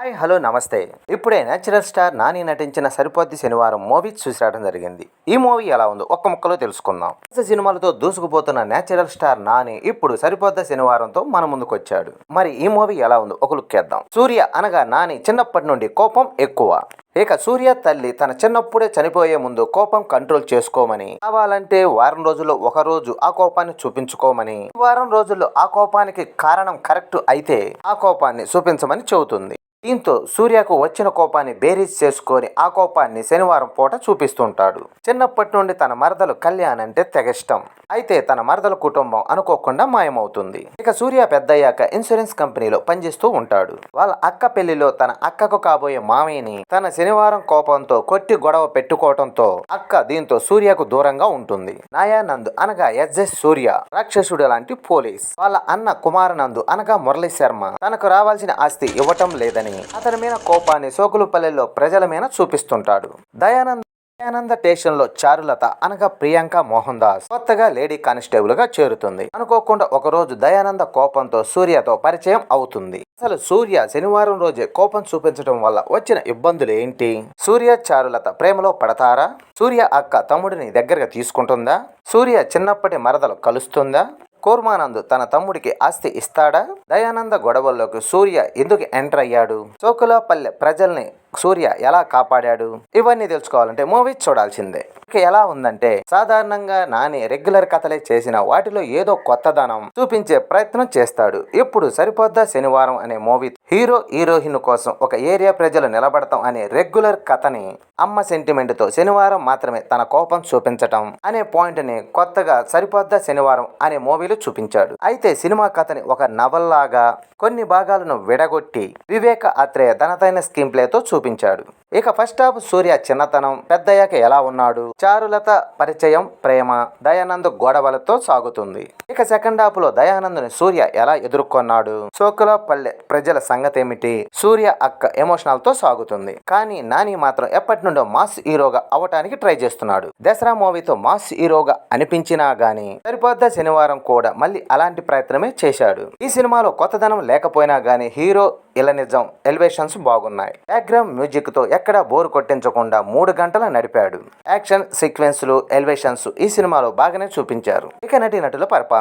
Hi hello నమస్తే. ఇప్పుడే natural star Nani నటించిన సరిపోద్ది శనివారం మూవీ చూసి రావడం జరిగింది. ఈ మూవీ ఎలా ఉందో ఒక్క ముక్కలో తెలుసుకుందాం. సినిమాలతో దూసుకుపోతున్న నేచురల్ స్టార్ నాని ఇప్పుడు సరిపోద్ద శనివారంతో మన ముందుకొచ్చాడు. మరి ఈ మూవీ ఎలా ఉందో ఒక లుక్ వేద్దాం. సూర్య అనగా నాని చిన్నప్పటి నుండి కోపం ఎక్కువ. ఇక సూర్య తల్లి తన చిన్నప్పుడే చనిపోయే ముందు కోపం కంట్రోల్ చేసుకోమని కావాలంటే వారం రోజుల్లో ఒక రోజు ఆ కోపాన్ని చూపించుకోమని. వారం రోజుల్లో ఆ కోపానికి కారణం కరెక్ట్ అయితే ఆ కోపాన్ని చూపించమని చెబుతుంది. దీంతో సూర్యకు వచ్చిన కోపాన్ని బేరీజ్ చేసుకొని ఆ కోపాన్ని శనివారం పూట చూపిస్తుంటాడు. చిన్నప్పటి నుండి తన మరదలు కళ్యాణ్ అంటే తెగష్టం అయితే తన మరదల కుటుంబం అనుకోకుండా మాయమవుతుంది. ఇక సూర్య పెద్దయ్యాక ఇన్సూరెన్స్ కంపెనీలో పనిచేస్తూ ఉంటాడు. వాళ్ళ అక్క పెళ్ళిలో తన అక్కకు కాబోయే మామయ్యని తన శనివారం కోపంతో కొట్టి గొడవ పెట్టుకోవడంతో అక్క దీంతో సూర్యకు దూరంగా ఉంటుంది. నాయానంద్ అనగా ఎస్ఎస్ సూర్య రాక్షసుడు లాంటి పోలీస్. వాళ్ళ అన్న కుమారనందు అనగా మురళీ శర్మ. తనకు రావాల్సిన ఆస్తి ఇవ్వటం లేదని అతని మీద కోపాన్ని సోకులుపల్లెలో ప్రజల మీద చూపిస్తుంటాడు. దయానంద్ దయానంద స్టేషన్లో చారులత అనగా ప్రియాంక మోహన్ దాస్ కొత్తగా లేడీ కానిస్టేబుల్గా చేరుతుంది. అనుకోకుండా ఒకరోజు దయానంద కోపంతో సూర్యతో పరిచయం అవుతుంది. అసలు సూర్య శనివారం రోజే కోపం చూపించడం వల్ల వచ్చిన ఇబ్బందులు ఏంటి? సూర్య చారులత ప్రేమలో పడతారా? సూర్య అక్క తమ్ముడిని దగ్గరగా తీసుకుంటుందా? సూర్య చిన్నప్పటి మరదలు కలుస్తుందా? కూర్మానంద్ తన తమ్ముడికి ఆస్తి ఇస్తాడా? దయానంద గొడవల్లోకి సూర్య ఎందుకు ఎంటర్ అయ్యాడు? చోకులాపల్లె ప్రజల్ని సూర్య ఎలా కాపాడాడు? ఇవన్నీ తెలుసుకోవాలంటే మూవీ చూడాల్సిందే. ఎలా ఉందంటే సాధారణంగా నాని రెగ్యులర్ కథలే చేసిన వాటిలో ఏదో కొత్తదనం చూపించే ప్రయత్నం చేస్తాడు. ఇప్పుడు సరిపోద్దా శనివారం అనే మూవీ హీరో హీరోయిన్ కోసం ఒక ఏరియా ప్రజలు నిలబడతాం అనే రెగ్యులర్ కథని అమ్మ సెంటిమెంట్తో శనివారం మాత్రమే తన కోపం చూపించటం అనే పాయింట్ని కొత్తగా సరిపోద్దా శనివారం అనే మూవీలో చూపించాడు. అయితే సినిమా కథని ఒక నవల్లాగా కొన్ని భాగాలను విడగొట్టి వివేక ఆత్రేయ తనదైన స్క్రీన్ ప్లేతో చూపించాడు చూపించాడు. ఇక ఫస్ట్ హాఫ్ సూర్య చిన్నతనం పెద్దయ్యాక ఎలా ఉన్నాడు? చారులత పరిచయం ప్రేమ దయానంద్ గొడవలతో సాగుతుంది. ఇక సెకండ్ హాఫ్లో దయానందుని సూర్య ఎలా ఎదుర్కొన్నాడు? సోకుల పల్లె ప్రజల సంగతి ఏమిటి సూర్య అక్క ఎమోషనల్తో సాగుతుంది. కానీ నాని మాత్రం ఎప్పటి నుండో మాస్ హీరోగా అవటానికి ట్రై చేస్తున్నాడు. దసరా మూవీతో మాస్ హీరోగా అనిపించినా గానీ సరిపోద్ద శనివారం కూడా మళ్ళీ అలాంటి ప్రయత్నమే చేశాడు. ఈ సినిమాలో కొత్తదనం లేకపోయినా గానీ హీరో ఇలా నిజం ఎలివేషన్స్ బాగున్నాయి. బ్యాక్గ్రౌండ్ మ్యూజిక్తో ఎక్కడా బోర్ కొట్టించకుండా మూడు గంటల నడిపాడు. యాక్షన్ సీక్వెన్స్లు ఎలివేషన్స్ ఈ సినిమాలో బాగానే చూపించారు. ఇక నటి నటుల పర్ఫార్మెన్స్.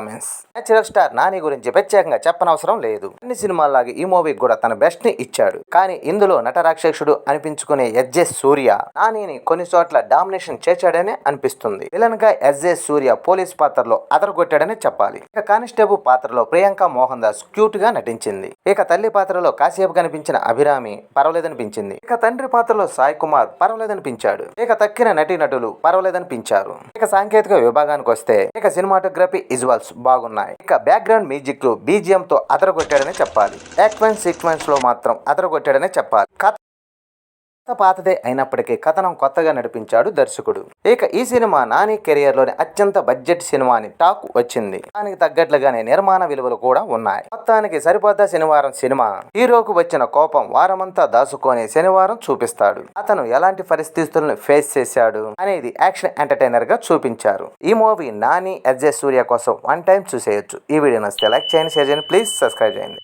నేచురల్ స్టార్ నాని గురించి ప్రత్యేకంగా చెప్పనవసరం లేదు. అన్ని సినిమాల్లాగే ఈ మూవీకి కూడా తన బెస్ట్ని ఇచ్చాడు. కానీ ఇందులో నట రాక్షసుడు అనిపించుకునే ఎస్జే సూర్య నానిని కొన్ని చోట్ల డామినేషన్ చేశాడనే అనిపిస్తుంది. విలన్గా ఎస్జే సూర్య పోలీస్ పాత్రలో అదరగొట్టాడనే చెప్పాలి. ఇక కానిస్టేబుల్ పాత్రలో ప్రియాంక మోహన్ దాస్ క్యూట్గా నటించింది. ఇక తల్లి పాత్రలో కాసేపు కనిపించిన అభిరామి పర్వాలేదనిపించింది. ఇక తండ్రి పాత్రలో సాయి కుమార్ పర్వాలేదనిపించాడు. ఇక తక్కిన నటీ నటులు పర్వాలేదనిపించారు. ఇక సాంకేతిక విభాగానికి వస్తే ఇక సినిమాటోగ్రఫీ విజువల్స్ బాగున్నాయి. ఇక బ్యాక్గ్రౌండ్ మ్యూజిక్లో తో అదరగొట్టాడనే చెప్పాలి. యాక్వెన్ సీక్వెన్స్లో మాత్రం అదరగొట్టాడనే చెప్పాలి. పాతదే అయినప్పటికీ కథనం కొత్తగా నడిపించాడు దర్శకుడు. ఇక ఈ సినిమా నాని కెరియర్లోని అత్యంత బడ్జెట్ సినిమా అని టాక్ వచ్చింది. దానికి తగ్గట్లుగానే నిర్మాణ విలువలు కూడా ఉన్నాయి. మొత్తానికి సరిపోద్ద శనివారం సినిమా? హీరోకు వచ్చిన కోపం వారమంతా దాచుకొని శనివారం చూపిస్తాడు. అతను ఎలాంటి పరిస్థితులను ఫేస్ చేశాడు అనేది యాక్షన్ ఎంటర్టైనర్గా చూపించారు. ఈ మూవీ నాని ఎస్జే సూర్య కోసం వన్ టైం చూసేయొచ్చు. ఈ వీడియో నచ్చితే లైక్ చేయండి షేర్ చేయండి ప్లీజ్ సబ్స్క్రైబ్ చేయండి.